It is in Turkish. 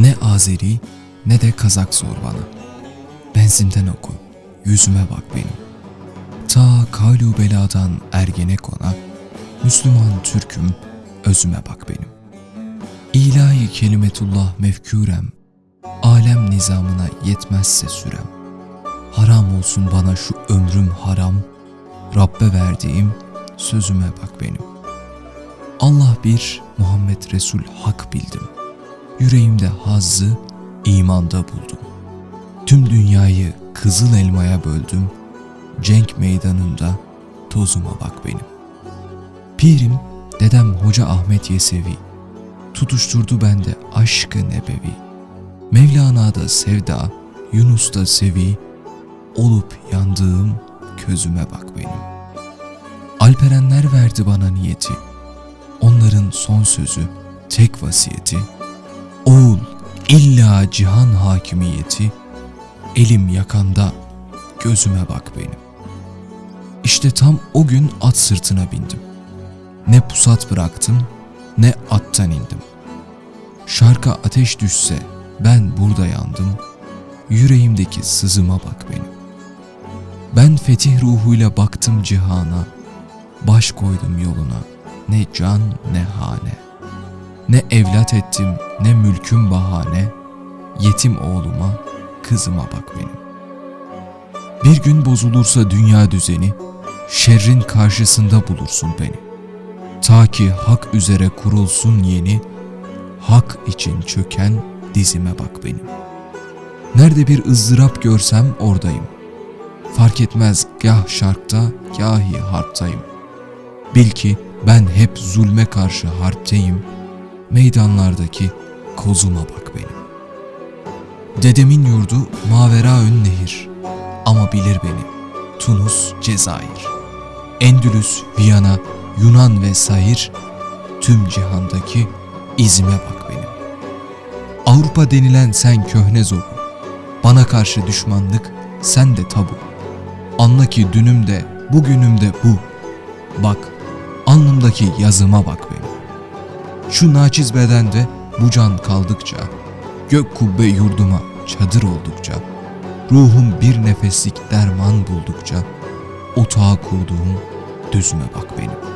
Ne Azeri ne de Kazak sor bana. Benzimden oku, yüzüme bak benim. Ta kalu beladan Ergenekon'a, Müslüman Türk'üm, özüme bak benim. İlahi kelimetullah mefkürem, alem nizamına yetmezse sürem. Haram olsun bana şu ömrüm haram, Rabbe verdiğim sözüme bak benim. Allah bir, Muhammed Resul hak bildim. Yüreğimde hazzı imanda buldum. Tüm dünyayı kızıl elmaya böldüm. Cenk meydanında tozuma bak benim. Pirim dedem Hoca Ahmet Yesevi. Tutuşturdu bende aşkı nebevi. Mevlana'da sevda, Yunus'ta sevi. Olup yandığım közüme bak benim. Alperenler verdi bana niyeti. Onların son sözü, tek vasiyeti. Oğul illa cihan hakimiyeti, elim yakanda gözüme bak benim. İşte tam o gün at sırtına bindim. Ne pusat bıraktım ne attan indim. Şarka ateş düşse ben burada yandım. Yüreğimdeki sızıma bak benim. Ben fetih ruhuyla baktım cihana. Baş koydum yoluna. Ne can ne hane. Ne evlat ettim ne mülküm bahane. Yetim oğluma, kızıma bak benim. Bir gün bozulursa dünya düzeni, şerrin karşısında bulursun beni. Ta ki hak üzere kurulsun yeni, hak için çöken dizime bak benim. Nerede bir ızdırap görsem oradayım. Fark etmez gah şarkta, gahi harptayım. Bil ki ben hep zulme karşı harpteyim. Meydanlardaki kozuma bak benim. Dedemin yurdu Maveraün Nehir. Ama bilir beni. Tunus, Cezayir. Endülüs, Viyana, Yunan ve Sair. Tüm cihandaki izime bak benim. Avrupa denilen sen köhne zobu. Bana karşı düşmanlık sen de tabu. Anla ki dünüm de bugünüm de bu. Bak alnımdaki yazıma bak benim. Şu naçiz bedende bu can kaldıkça, gök kubbe yurduma çadır oldukça, ruhum bir nefeslik derman buldukça, otağa kurduğum düzüme bak benim.